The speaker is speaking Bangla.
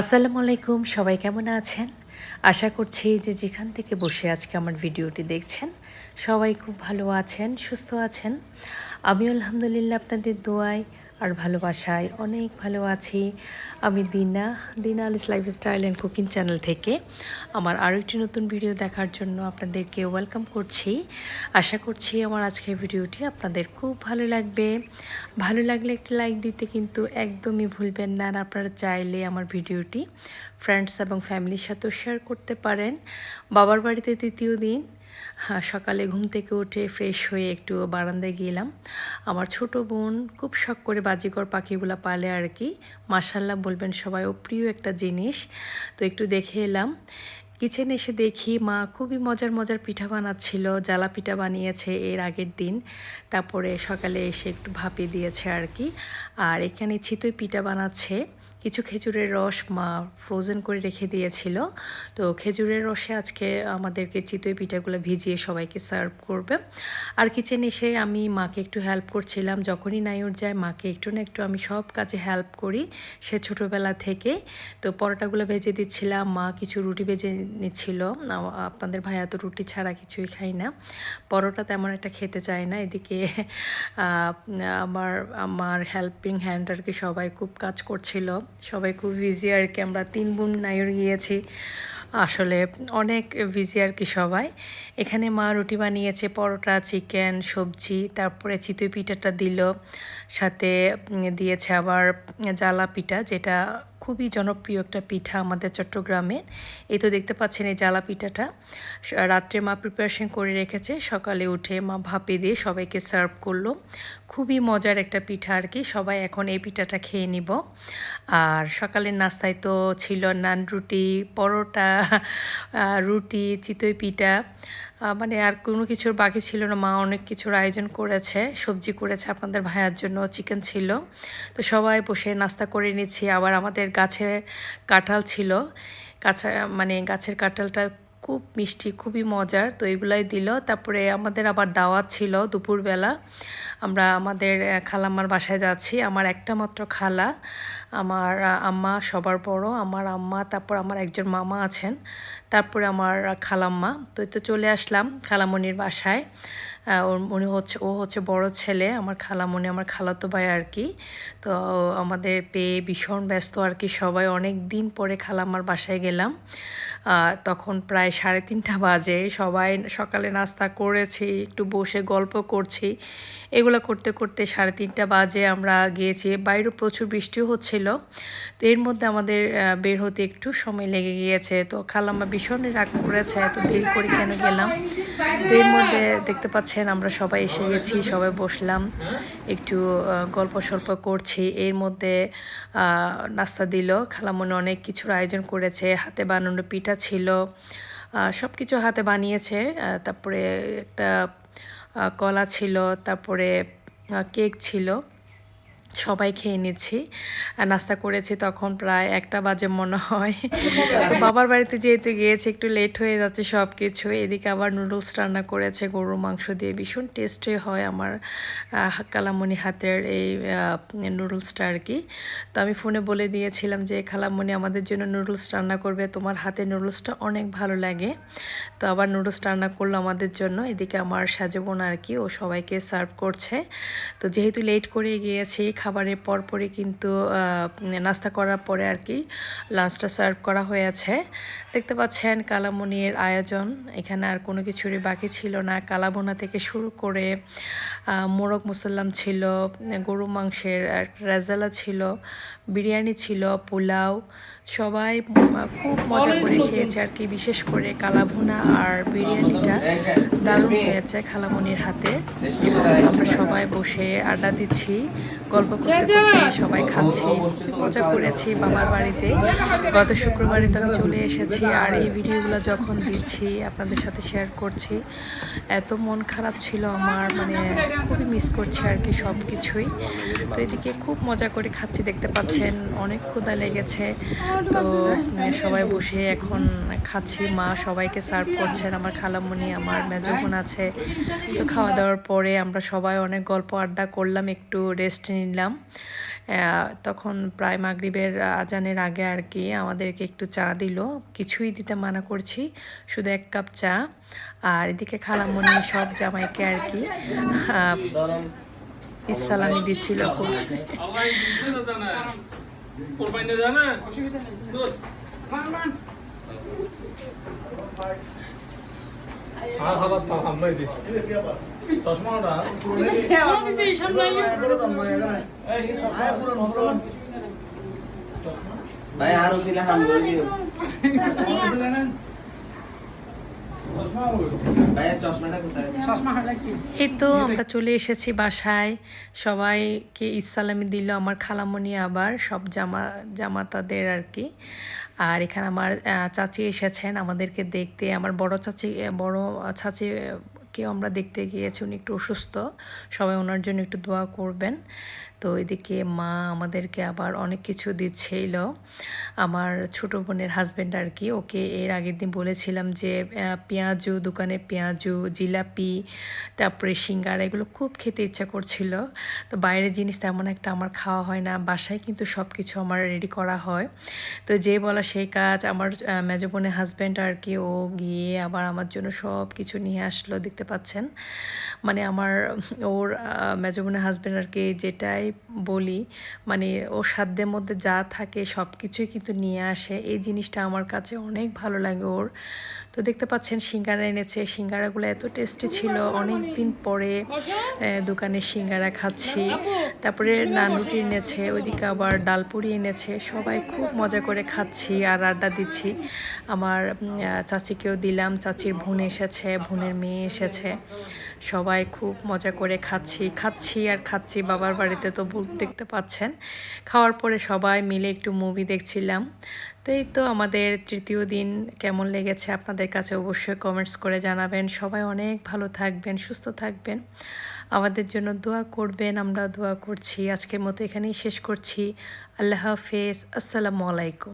আসসালামু আলাইকুম, সবাই কেমন আছেন? আশা করছি যে যেখান থেকে বসে আজকে আমার ভিডিওটি দেখছেন, সবাই খুব ভালো আছেন, সুস্থ আছেন। আমি আলহামদুলিল্লাহ আপনাদের দোয়ায় আর ভালোবাসায় অনেক ভালো আছি। আমি Dina. Dina Alis lifestyle and cooking channel থেকে। আমার আরও একটি নতুন ভিডিও দেখার জন্য আপনাদেরকে ওয়েলকাম করছি। আশা করছি আমার আজকের ভিডিওটি আপনাদের খুব ভালো লাগবে। ভালো লাগলে একটি লাইক দিতে কিন্তু একদমই ভুলবেন না আর আপনারা চাইলে আমার ভিডিওটি ফ্রেন্ডস এবং ফ্যামিলির সাথেও শেয়ার করতে পারেন। বাবার বাড়িতে তৃতীয় দিন। সকালে ঘুম থেকে উঠে ফ্রেশ হয়ে একটু বারান্দায় গেলাম। আমার ছোট বোন খুব শখ করে বাজিকর পাখিগুলো পালে আর কি। মাসাল্লাহ বলবেন সবাই, ও প্রিয় একটা জিনিস। তো একটু দেখে এলাম। কিচেনে এসে দেখি মা খুবই মজার মজার পিঠা বানাচ্ছিল, জ্বালা পিঠা বানিয়েছে এর আগের দিন। তারপরে সকালে এসে একটু ভাপে দিয়েছে আর কি। আর এখানে চিতই পিঠা বানাচ্ছে। কিছু খেজুরের রস মা ফ্রোজেন করে রেখে দিয়েছিল। তো খেজুরের রসে আজকে আমাদেরকে চিতই পিঠাগুলো ভিজিয়ে সবাইকে সার্ভ করবে। আর কিচেন এসে আমি মাকে একটু হেল্প করছিলাম। যখনই নাইর যায়, মাকে একটু না একটু আমি সব কাজে হেল্প করি সে ছোটোবেলা থেকে। তো পরোটাগুলো ভেজে দিচ্ছিলাম, মা কিছু রুটি ভেজে নিচ্ছিল। আপনাদের ভাইয়া তো রুটি ছাড়া কিছুই খাই না। পরোটা তেমন একটা খেতে চায় না। এদিকে আমার আমার হেল্পিং হ্যান্ড আর কি সবাই খুব কাজ করছিল। সবাই খুব বিজি আর কি, আমরা তিন বোন নাইর গিয়েছি। আসলে অনেক বিজি আর কি সবাই। এখানে মা রুটি বানিয়েছে, পরোটা চিকেন সবজি, তারপরে চিতই পিঠাটা দিল। সাথে দিয়েছে আবার জ্বালা পিঠা যেটা খুবই জনপ্রিয় একটা পিঠা আমাদের চট্টগ্রামে। এই তো দেখতে পাচ্ছেন এই জ্বালা পিঠাটা। রাত্রে মা প্রিপারেশন করে রেখেছে, সকালে উঠে মা ভাপে দিয়ে সবাইকে সার্ভ করল। খুবই মজার একটা পিঠা আর কি, সবাই এখন এই পিঠাটা খেয়ে নিব। আর সকালের নাস্তায় তো ছিল নান রুটি, পরোটা রুটি, চিতই পিঠা। মানে আর কোনো কিছুর বাকি ছিল না। মা অনেক কিছুর আয়োজন করেছে, সবজি করেছে আপনাদের ভাইয়ার জন্য, চিকেন ছিল। তো সবাই বসে নাস্তা করে নিচ্ছি। আবার আমাদের গাছের কাঁঠাল ছিল। কাঁচা মানে গাছের কাঁঠালটা খুব মিষ্টি, খুবই মজার। তো এগুলাই দিল। তারপরে আমাদের আবার দাওয়াত ছিল দুপুরবেলা। আমরা আমাদের খালাম্মার বাসায় যাচ্ছি। আমার একটা মাত্র খালা, আমার আম্মা সবার বড়, আমার আম্মা, তারপর আমার একজন মামা আছেন, তারপরে আমার খালাম্মা। তো তো চলে আসলাম খালামণির বাসায়। উনি হচ্ছে ও হচ্ছে বড় ছেলে, আমার খালামণি আমার খালাতো ভাই আর কি। তো আমাদের পেয়ে ভীষণ ব্যস্ত আর কি সবাই। অনেক দিন পরে খালাম্মার বাসায় গেলাম। তখন প্রায় সাড়ে তিনটা বাজে। সবাই সকালে নাস্তা করেছি, একটু বসে গল্প করছি। এগুলো করতে করতে সাড়ে তিনটা বাজে, আমরা গিয়েছি। বাইরে প্রচুর বৃষ্টিও হচ্ছিল। তো এর মধ্যে আমাদের বের হতে একটু সময় লেগে গিয়েছে। তো খালাম্মা ভীষণ রাগ করেছে, এত দেরি করে কেন গেলাম? তো এর মধ্যে দেখতে পাচ্ছেন আমরা সবাই এসে গেছি, সবাই বসলাম, একটু গল্প সল্প করছি। এর মধ্যে নাস্তা দিল, খালামনে অনেক কিছুর আয়োজন করেছে, হাতে বানানো পিঠা ছিল সব কিছু হাতে বানিয়েছে তারপরে একটা কলা ছিল, তারপরে কেক ছিল। সবাই খেয়ে নিচ্ছি। নাস্তা করেছি তখন প্রায় একটা বাজে মনে হয়। তো বাবার বাড়িতে যেহেতু গিয়েছে, একটু লেট হয়ে যাচ্ছে সব কিছু এদিকে আবার নুডলস রান্না করেছে, গরুর মাংস দিয়ে। ভীষণ টেস্টে হয় আমার কালামণি হাতের এই নুডলসটা আর কি। তো আমি ফোনে বলে দিয়েছিলাম যে খালামণি আমাদের জন্য নুডলস রান্না করবে। তোমার হাতের নুডলসটা অনেক ভালো লাগে। তো আবার নুডলস রান্না করল আমাদের জন্য। এদিকে আমার সাজবোন আর কি, ও সবাইকে সার্ভ করছে। তো যেহেতু লেট করে গিয়েছি খাবারের পরপরই কিন্তু নাস্তা করার পরে আর কি লাঞ্চটা সার্ভ করা হয়েছে। দেখতে পাচ্ছেন কালামনির আয়োজন। এখানে আর কোনো কিছুরই বাকি ছিল না। কালাবোনা থেকে শুরু করে মোরগ মুসাল্লাম ছিল গরু মাংসের রেজালা ছিল বিরিয়ানি ছিল পোলাও। সবাই খুব মজা করে খেয়েছে আর কি। বিশেষ করে কালাভুনা আর বিরিয়ানিটা দারুণ হয়েছে খালামনির হাতে। আমরা সবাই বসে আড্ডা দিচ্ছি। গল্প করতে করতে সবাই খাচ্ছি। মজা করেছি বাবার বাড়িতে। গত শুক্রবারে তো আমি চলে এসেছি। আর এই ভিডিওগুলো যখন দিচ্ছি আপনাদের সাথে শেয়ার করছি এত মন খারাপ ছিল আমার মানে খুবই মিস করছি আর কি সব কিছুই তো এদিকে খুব মজা করে খাচ্ছি, দেখতে পাচ্ছেন, অনেক ক্ষুদা লেগেছে। তো সবাই বসে এখন খাচ্ছি, মা সবাইকে সার্ভ করছেন, আমার খালামুনি, আমার মেজগুন আছে। তো খাওয়া দাওয়ার পরে আমরা সবাই অনেক গল্প আড্ডা করলাম, একটু রেস্ট নিলাম। তখন প্রায় মাগরিবের আজানের আগে আর কি আমাদেরকে একটু চা দিল। কিছুই দিতে মানা করছি শুধু এক কাপ চা। আর এদিকে খালামণি সব জামাইকে আর কি আহ, ইসালামি দিচ্ছিল খুব। ভাই আর ছিল হাম করে দিও এই তো আমরা চলে এসেছি বাসায়। সবাইকে ইসালামি দিল আমার খালামণি আবার সব জামা জামাতাদের আর কি। আর এখানে আমার চাচি এসেছেন আমাদেরকে দেখতে। আমার বড় চাচি বড় চাচিকেও আমরা দেখতে গিয়েছি, উনি একটু অসুস্থ। সবাই ওনার জন্য একটু দোয়া করবেন। তো এদিকে মা আমাদেরকে আবার অনেক কিছু দিচ্ছিল। আমার ছোট বোনের হাজব্যান্ড আর কি, ওকে এর আগের দিন বলেছিলাম যে পেঁয়াজু, দোকানের পেঁয়াজু, জিলাপি, তারপরে সিঙ্গারা, এগুলো খুব খেতে ইচ্ছা করছিল। তো বাইরের জিনিস তেমন একটা আমার খাওয়া হয় না, বাসায় কিন্তু সব কিছু আমার রেডি করা হয়। তো যে বলা সেই কাজ, আমার মেজো বোনের হাজব্যান্ড আর কি, ও গিয়ে আবার আমার জন্য সব কিছু নিয়ে আসলো। দেখতে পাচ্ছেন। মানে আমার, ওর মেজমনে মেজো হাজব্যান্ড আর কি যেটাই বলি মানে ও সাধ্যের মধ্যে যা থাকে সব কিছুই কিন্তু নিয়ে আসে। এই জিনিসটা আমার কাছে অনেক ভালো লাগে ওর। তো দেখতে পাচ্ছেন, সিঙ্গারা এনেছে। সিঙ্গারাগুলো এত টেস্টি ছিল। অনেক দিন পরে দোকানে সিঙ্গারা খাচ্ছি। তারপরে নান রুটি এনেছে, ওইদিকে আবার ডালপুরি এনেছে। সবাই খুব মজা করে খাচ্ছি আর আড্ডা দিচ্ছি। আমার চাচিকেও দিলাম। চাচির ভুন এসেছে, বোনের মেয়ে এসেছে। সবাই খুব মজা করে খাচ্ছি খাচ্ছি আর খাচ্ছি। বাবার বাড়িতে তো দেখতে পাচ্ছেন। খাওয়ার পরে সবাই মিলে একটু মুভি দেখছিলাম। তো এই তো আমাদের তৃতীয় দিন কেমন লেগেছে আপনাদের কাছে অবশ্যই কমেন্টস করে জানাবেন। সবাই অনেক ভালো থাকবেন, সুস্থ থাকবেন। আমাদের জন্য দোয়া করবেন, আমরা দোয়া করছি। আজকের মতো এখানেই শেষ করছি। আল্লাহ হাফেজ। আসসালামু আলাইকুম।